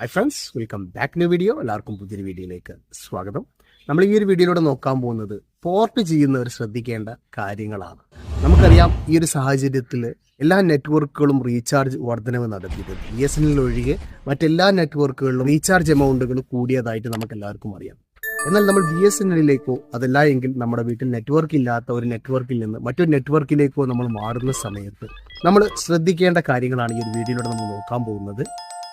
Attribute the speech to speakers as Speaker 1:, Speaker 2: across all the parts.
Speaker 1: Hi friends welcome back new video എല്ലാവർക്കും പുതിയൊരു വീഡിയോയിലേക്ക് സ്വാഗതം. നമ്മൾ ഈ ഒരു വീഡിയോയിലൂടെ നോക്കാൻ പോകുന്നത് പോർട്ട് ചെയ്യുന്നവർ ശ്രദ്ധിക്കേണ്ട കാര്യങ്ങളാണ്. നമുക്കറിയാം ഈ ഒരു സാഹചര്യത്തിൽ എല്ലാ നെറ്റ്വർക്കുകളും റീചാർജ് വർധനവ് നടത്തിയിട്ടുണ്ട് ബി എസ് എൻ എൽ ഒഴികെ മറ്റെല്ലാ നെറ്റ്വർക്കുകളിലും റീചാർജ് എമൗണ്ടുകൾ കൂടിയതായിട്ട് നമുക്ക് എല്ലാവർക്കും അറിയാം. എന്നാൽ നമ്മൾ ബി എസ് എൻ എല്ലിലേക്കോ അതല്ല എങ്കിൽ നമ്മുടെ വീട്ടിൽ നെറ്റ്വർക്ക് ഇല്ലാത്ത ഒരു നെറ്റ്വർക്കിൽ നിന്ന് മറ്റൊരു നെറ്റ്വർക്കിലേക്കോ നമ്മൾ മാറുന്ന സമയത്ത് നമ്മൾ ശ്രദ്ധിക്കേണ്ട കാര്യങ്ങളാണ് ഈ ഒരു വീഡിയോയിലൂടെ നമ്മൾ നോക്കാൻ പോകുന്നത്.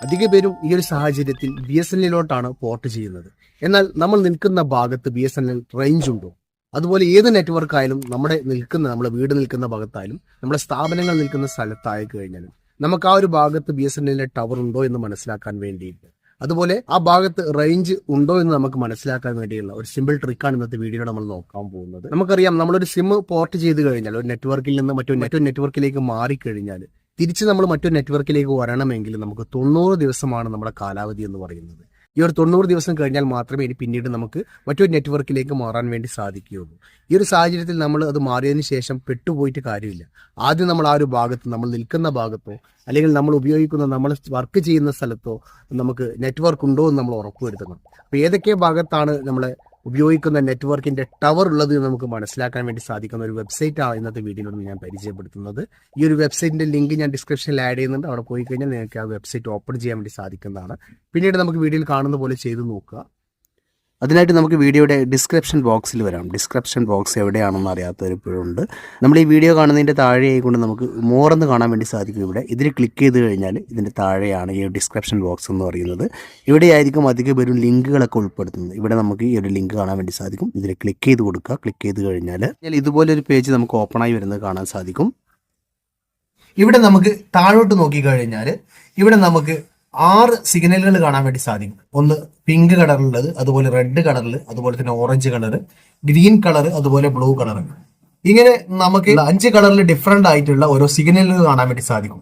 Speaker 1: അധിക പേരും ഈ ഒരു സാഹചര്യത്തിൽ ബി എസ് എൻ എല്ലിലോട്ടാണ് പോർട്ട് ചെയ്യുന്നത്. എന്നാൽ നമ്മൾ നിൽക്കുന്ന ഭാഗത്ത് B S N L range ഉണ്ടോ? അതുപോലെ ഏത് നെറ്റ്വർക്ക് ആയാലും നമ്മുടെ നിൽക്കുന്ന നമ്മുടെ വീട് നിൽക്കുന്ന ഭാഗത്തായാലും നമ്മുടെ സ്ഥാപനങ്ങൾ നിൽക്കുന്ന സ്ഥലത്തായി കഴിഞ്ഞാലും നമുക്ക് ആ ഒരു ഭാഗത്ത് ബി എസ് എൻ എല്ലിന്റെ ടവർ ഉണ്ടോ എന്ന് മനസ്സിലാക്കാൻ വേണ്ടിയിട്ട്. അതുപോലെ ആ ഭാഗത്ത് റേഞ്ച് ഉണ്ടോ എന്ന് നമുക്ക് മനസ്സിലാക്കാൻ വേണ്ടിയുള്ള ഒരു സിമ്പിൾ ട്രിക്കാണ് ഇന്നത്തെ വീഡിയോയിൽ നമ്മൾ നോക്കാൻ പോകുന്നത്. നമുക്കറിയാം നമ്മളൊരു സിം പോർട്ട് ചെയ്ത് കഴിഞ്ഞാൽ ഒരു നെറ്റ്വർക്കിൽ നിന്ന് മറ്റൊരു മറ്റൊരു നെറ്റ്വർക്കിലേക്ക് മാറിക്കഴിഞ്ഞാൽ തിരിച്ച് നമ്മൾ മറ്റൊരു നെറ്റ്വർക്കിലേക്ക് വരണമെങ്കിൽ നമുക്ക് തൊണ്ണൂറ് ദിവസമാണ് നമ്മുടെ കാലാവധി എന്ന് പറയുന്നത്. ഈ ഒരു തൊണ്ണൂറ് ദിവസം കഴിഞ്ഞാൽ മാത്രമേ ഇനി പിന്നീട് നമുക്ക് മറ്റൊരു നെറ്റ്വർക്കിലേക്ക് മാറാൻ വേണ്ടി സാധിക്കുകയുള്ളൂ. ഈ ഒരു സാഹചര്യത്തിൽ നമ്മൾ അത് മാറിയതിന് ശേഷം പെട്ടുപോയിട്ട് കാര്യമില്ല. ആദ്യം നമ്മൾ ആ ഒരു ഭാഗത്ത് നമ്മൾ നിൽക്കുന്ന ഭാഗത്തോ അല്ലെങ്കിൽ നമ്മൾ ഉപയോഗിക്കുന്ന നമ്മൾ വർക്ക് ചെയ്യുന്ന സ്ഥലത്തോ നമുക്ക് നെറ്റ്വർക്ക് ഉണ്ടോ എന്ന് നമ്മൾ ഉറപ്പുവരുത്തണം. അപ്പോൾ ഏതൊക്കെ ഭാഗത്താണ് നമ്മളെ ഉപയോഗിക്കുന്ന നെറ്റ്വർക്കിന്റെ ടവർ ഉള്ളത് നമുക്ക് മനസ്സിലാക്കാൻ വേണ്ടി സാധിക്കുന്ന ഒരു വെബ്സൈറ്റ് ആണ് ഇന്നത്തെ വീഡിയോയിൽ ഞാൻ പരിചയപ്പെടുത്തുന്നത്. ഈ ഒരു വെബ്സൈറ്റിന്റെ ലിങ്ക് ഞാൻ ഡിസ്ക്രിപ്ഷനിൽ ആഡ് ചെയ്യുന്നുണ്ട്. അവിടെ പോയി കഴിഞ്ഞാൽ നിങ്ങൾക്ക് ആ വെബ്സൈറ്റ് ഓപ്പൺ ചെയ്യാൻ വേണ്ടി സാധിക്കുന്നതാണ്. പിന്നീട് നമുക്ക് വീഡിയോയിൽ കാണുന്ന പോലെ ചെയ്തു നോക്കുക. അതിനായിട്ട് നമുക്ക് വീഡിയോയുടെ ഡിസ്ക്രിപ്ഷൻ ബോക്സിൽ വരാം. ഡിസ്ക്രിപ്ഷൻ ബോക്സ് എവിടെയാണെന്ന് അറിയാത്തവരിപ്പോഴുണ്ട് നമ്മൾ ഈ വീഡിയോ കാണുന്നതിന്റെ താഴെയായി കൊണ്ട് നമുക്ക് മോറെന്ന് കാണാൻ വേണ്ടി സാധിക്കും ഇവിടെ. ഇതിൽ ക്ലിക്ക് ചെയ്ത് കഴിഞ്ഞാൽ ഇതിന്റെ താഴെയാണ് ഈ ഡിസ്ക്രിപ്ഷൻ ബോക്സ് എന്ന് പറയുന്നത്. ഇവിടെയായിരിക്കും അധിക പേരും ലിങ്കുകളൊക്കെ ഉൾപ്പെടുത്തുന്നത്. ഇവിടെ നമുക്ക് ഈ ഒരു ലിങ്ക് കാണാൻ വേണ്ടി സാധിക്കും. ഇതിൽ ക്ലിക്ക് ചെയ്ത് കൊടുക്കുക. ക്ലിക്ക് ചെയ്ത് കഴിഞ്ഞാൽ ഇതുപോലെ ഒരു പേജ് നമുക്ക് ഓപ്പണായി വരുന്നത് കാണാൻ സാധിക്കും. ഇവിടെ നമുക്ക് താഴോട്ട് നോക്കിക്കഴിഞ്ഞാൽ ഇവിടെ നമുക്ക് ആറ് സിഗ്നലുകൾ കാണാൻ വേണ്ടി സാധിക്കും. ഒന്ന് പിങ്ക് കളറുള്ളത് അതുപോലെ റെഡ് കളറിൽ അതുപോലെ തന്നെ ഓറഞ്ച് കളർ ഗ്രീൻ കളർ അതുപോലെ ബ്ലൂ കളർ ഇങ്ങനെ നമുക്ക് അഞ്ച് കളറിൽ ഡിഫറെന്റ് ആയിട്ടുള്ള ഓരോ സിഗ്നലുകൾ കാണാൻ വേണ്ടി സാധിക്കും.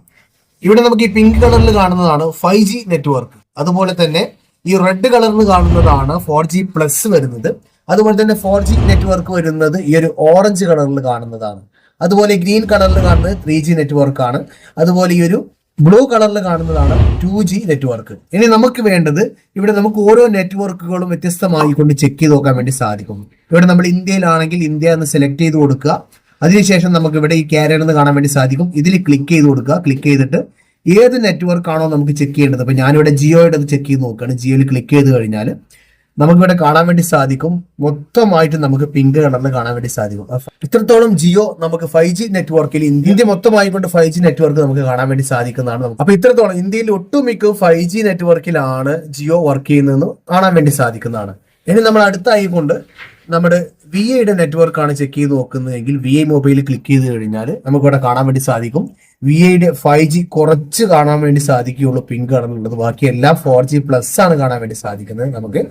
Speaker 1: ഇവിടെ നമുക്ക് ഈ പിങ്ക് കളറിൽ കാണുന്നതാണ് ഫൈവ് ജി നെറ്റ്വർക്ക് അതുപോലെ തന്നെ ഈ റെഡ് കളറിൽ കാണുന്നതാണ് ഫോർ ജി പ്ലസ് വരുന്നത്. അതുപോലെ തന്നെ ഫോർ ജി നെറ്റ്വർക്ക് വരുന്നത് ഈ ഒരു ഓറഞ്ച് കളറിൽ കാണുന്നതാണ്. അതുപോലെ ഗ്രീൻ കളറിൽ കാണുന്നത് ത്രീ ജി നെറ്റ്വർക്ക് ആണ്. അതുപോലെ ഈ ഒരു ബ്ലൂ കളറിൽ കാണുന്നതാണ് ടു ജി നെറ്റ്വർക്ക് ഇനി നമുക്ക് വേണ്ടത് ഇവിടെ നമുക്ക് ഓരോ നെറ്റ്വർക്കുകളും വ്യത്യസ്തമായി കൊണ്ട് ചെക്ക് ചെയ്ത് നോക്കാൻ വേണ്ടി സാധിക്കും. ഇവിടെ നമ്മൾ ഇന്ത്യയിലാണെങ്കിൽ ഇന്ത്യ എന്ന് സെലക്ട് ചെയ്ത് കൊടുക്കുക. അതിനുശേഷം നമുക്ക് ഇവിടെ ഈ കാരിയർ എന്ന് കാണാൻ വേണ്ടി സാധിക്കും. ഇതിൽ ക്ലിക്ക് ചെയ്ത് കൊടുക്കുക. ക്ലിക്ക് ചെയ്തിട്ട് ഏത് നെറ്റ്വർക്ക് ആണോ നമുക്ക് ചെക്ക് ചെയ്യേണ്ടത്? അപ്പൊ ഞാനിവിടെ ജിയോയുടെ ചെക്ക് ചെയ്ത് നോക്കുകയാണ്. ജിയോയിൽ ക്ലിക്ക് ചെയ്ത് കഴിഞ്ഞാൽ നമുക്കിവിടെ കാണാൻ വേണ്ടി സാധിക്കും. മൊത്തമായിട്ട് നമുക്ക് പിങ്ക് കളറിൽ കാണാൻ വേണ്ടി സാധിക്കും. ഇത്രത്തോളം ജിയോ നമുക്ക് ഫൈവ് ജി നെറ്റ്വർക്കിൽ ഇന്ത്യ മൊത്തമായി കൊണ്ട് ഫൈവ് ജി നെറ്റ്വർക്ക് നമുക്ക് കാണാൻ വേണ്ടി സാധിക്കുന്നതാണ്. അപ്പൊ ഇത്രത്തോളം ഇന്ത്യയിൽ ഒട്ടുമിക്ക ഫൈവ് ജി നെറ്റ്വർക്കിലാണ് ജിയോ വർക്ക് ചെയ്യുന്നതെന്ന് കാണാൻ വേണ്ടി സാധിക്കുന്നതാണ്. ഇനി നമ്മൾ അടുത്തായി കൊണ്ട് നമ്മുടെ വി ഐയുടെ നെറ്റ്വർക്ക് ആണ് ചെക്ക് ചെയ്ത് നോക്കുന്നതെങ്കിൽ വി ഐ മൊബൈൽ ക്ലിക്ക് ചെയ്ത് കഴിഞ്ഞാൽ നമുക്ക് ഇവിടെ കാണാൻ വേണ്ടി സാധിക്കും. വി ഐയുടെ ഫൈവ് ജി കുറച്ച് കാണാൻ വേണ്ടി സാധിക്കുകയുള്ളൂ പിങ്ക് കടന്നുള്ളത് ബാക്കി എല്ലാം ഫോർ ജി പ്ലസ് ആണ് കാണാൻ വേണ്ടി സാധിക്കുന്നത്. നമുക്ക്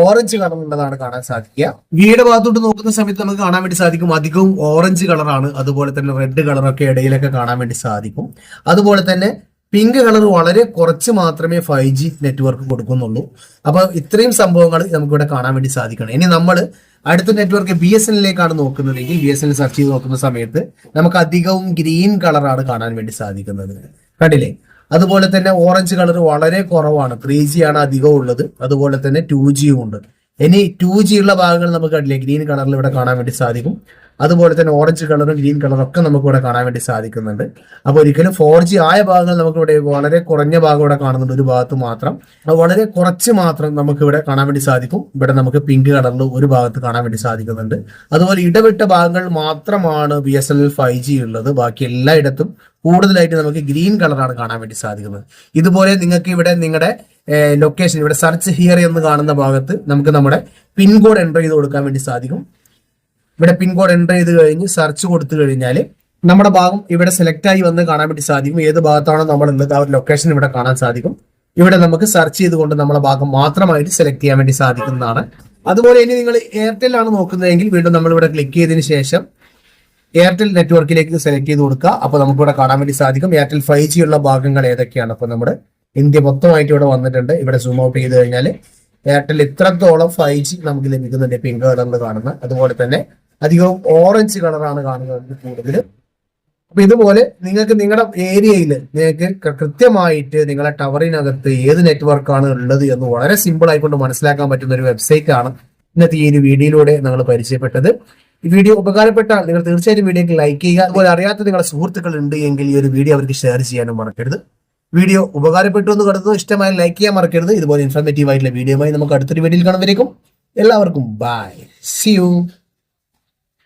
Speaker 1: ഓറഞ്ച് കളറിലുള്ളതാണ് കാണാൻ സാധിക്കുക. വിയുടെ ഭാഗത്തോട്ട് നോക്കുന്ന സമയത്ത് നമുക്ക് കാണാൻ വേണ്ടി സാധിക്കും. അധികവും ഓറഞ്ച് കളറാണ് അതുപോലെ തന്നെ റെഡ് കളറൊക്കെ ഇടയിലൊക്കെ കാണാൻ വേണ്ടി സാധിക്കും. അതുപോലെ തന്നെ പിങ്ക് കളർ വളരെ കുറച്ച് മാത്രമേ ഫൈവ് ജി നെറ്റ്വർക്ക് കൊടുക്കുന്നുള്ളൂ. അപ്പോൾ ഇത്രയും സംഭവങ്ങൾ നമുക്കിവിടെ കാണാൻ വേണ്ടി സാധിക്കണം. ഇനി നമ്മൾ അടുത്ത നെറ്റ്വർക്ക് ബി എസ് എന്നിലേക്കാണ് നോക്കുന്നതെങ്കിൽ ബി എസ് എൻ സെർച്ച് ചെയ്ത് നോക്കുന്ന സമയത്ത് നമുക്ക് അധികവും ഗ്രീൻ കളറാണ് കാണാൻ വേണ്ടി സാധിക്കുന്നത്. കണ്ടില്ലേ? അതുപോലെ തന്നെ ഓറഞ്ച് കളർ വളരെ കുറവാണ്. ത്രീ ജി ആണ് അധികം ഉള്ളത് അതുപോലെ തന്നെ ടു ജിയും ഉണ്ട്. ഇനി ടു ജി ഉള്ള ഭാഗങ്ങൾ നമുക്ക് കണ്ടില്ലേ ഗ്രീൻ കളറിൽ ഇവിടെ കാണാൻ വേണ്ടി സാധിക്കും. അതുപോലെ തന്നെ ഓറഞ്ച് കളറും ഗ്രീൻ കളറും ഒക്കെ നമുക്ക് ഇവിടെ കാണാൻ വേണ്ടി സാധിക്കുന്നുണ്ട്. അപ്പോൾ ഒരിക്കലും ഫോർ ജി ആയ ഭാഗങ്ങൾ നമുക്ക് ഇവിടെ വളരെ കുറഞ്ഞ ഭാഗം ഇവിടെ കാണുന്നുണ്ട് ഒരു ഭാഗത്ത് മാത്രം. വളരെ കുറച്ച് മാത്രം നമുക്ക് ഇവിടെ കാണാൻ വേണ്ടി സാധിക്കും. ഇവിടെ നമുക്ക് പിങ്ക് കളറിൽ ഒരു ഭാഗത്ത് കാണാൻ വേണ്ടി സാധിക്കുന്നുണ്ട്. അതുപോലെ ഇടവിട്ട ഭാഗങ്ങൾ മാത്രമാണ് B S L five G ഉള്ളത്. ബാക്കി എല്ലായിടത്തും കൂടുതലായിട്ട് നമുക്ക് ഗ്രീൻ കളറാണ് കാണാൻ വേണ്ടി സാധിക്കുന്നത്. ഇതുപോലെ നിങ്ങൾക്ക് ഇവിടെ നിങ്ങളുടെ ലൊക്കേഷൻ ഇവിടെ സെർച്ച് ഹിയർ എന്ന് കാണുന്ന ഭാഗത്ത് നമുക്ക് നമ്മുടെ പിൻകോഡ് എന്റർ ചെയ്ത് കൊടുക്കാൻ വേണ്ടി സാധിക്കും. ഇവിടെ പിൻകോഡ് എന്റർ ചെയ്ത് കഴിഞ്ഞ് സെർച്ച് കൊടുത്തു കഴിഞ്ഞാൽ നമ്മുടെ ഭാഗം ഇവിടെ സെലക്ട് ആയി വന്ന് കാണാൻ വേണ്ടി സാധിക്കും. ഏത് ഭാഗത്താണോ നമ്മൾ ഉള്ളത് ആ ഒരു ലൊക്കേഷൻ ഇവിടെ കാണാൻ സാധിക്കും. ഇവിടെ നമുക്ക് സെർച്ച് ചെയ്തുകൊണ്ട് നമ്മുടെ ഭാഗം മാത്രമായിട്ട് സെലക്ട് ചെയ്യാൻ വേണ്ടി സാധിക്കുന്നതാണ്. അതുപോലെ ഇനി നിങ്ങൾ എയർടെൽ ആണ് നോക്കുന്നതെങ്കിൽ വീണ്ടും നമ്മൾ ഇവിടെ ക്ലിക്ക് ചെയ്തതിന് ശേഷം എയർടെൽ നെറ്റ്വർക്കിലേക്ക് സെലക്ട് ചെയ്ത് കൊടുക്കുക. അപ്പോൾ നമുക്ക് ഇവിടെ കാണാൻ വേണ്ടി സാധിക്കും. എയർടെൽ ഫൈവ് ഉള്ള ഭാഗങ്ങൾ ഏതൊക്കെയാണ്? അപ്പോൾ നമ്മുടെ ഇന്ത്യ മൊത്തമായിട്ട് ഇവിടെ വന്നിട്ടുണ്ട്. ഇവിടെ സൂം ഔട്ട് ചെയ്ത് കഴിഞ്ഞാൽ എയർടെൽ ഇത്രത്തോളം ഫൈവ് ജി നമുക്ക് ലഭിക്കുന്നുണ്ട് പിങ്ക് കളറിൽ കാണുന്ന. അതുപോലെ തന്നെ അധികവും ഓറഞ്ച് കളറാണ് കാണുന്നത് കൂടുതൽ അപ്പൊ ഇതുപോലെ നിങ്ങൾക്ക് നിങ്ങളുടെ ഏരിയയിൽ നിങ്ങൾക്ക് കൃത്യമായിട്ട് നിങ്ങളുടെ ടവറിനകത്ത് ഏത് നെറ്റ്വർക്കാണ് ഉള്ളത് എന്ന് വളരെ സിമ്പിൾ ആയിക്കൊണ്ട് മനസ്സിലാക്കാൻ പറ്റുന്ന ഒരു വെബ്സൈറ്റ് ആണ് ഇന്നത്തെ ഈ ഒരു വീഡിയോയിലൂടെ നിങ്ങൾ പരിചയപ്പെട്ടത്. ഈ വീഡിയോ ഉപകാരപ്പെട്ടാൽ നിങ്ങൾ തീർച്ചയായിട്ടും വീഡിയോക്ക് ലൈക്ക് ചെയ്യുക. അതുപോലെ അറിയാത്ത നിങ്ങളുടെ സുഹൃത്തുക്കൾ ഉണ്ട് എങ്കിൽ ഈ ഒരു വീഡിയോ അവർക്ക് ഷെയർ ചെയ്യാനും മറക്കരുത്. വീഡിയോ ഉപകാരപ്പെട്ടു എന്ന് കരുതുന്നു. ഇഷ്ടമായ ലൈക്ക് ചെയ്യാൻ മറക്കരുത്. ഇതുപോലെ ഇൻഫോർമേറ്റീവ് ആയിട്ടുള്ള വീഡിയോയുമായി നമുക്ക് അടുത്തൊരു വീഡിയോയിൽ കാണുമ്പോഴേക്കും എല്ലാവർക്കും ബൈ സി യു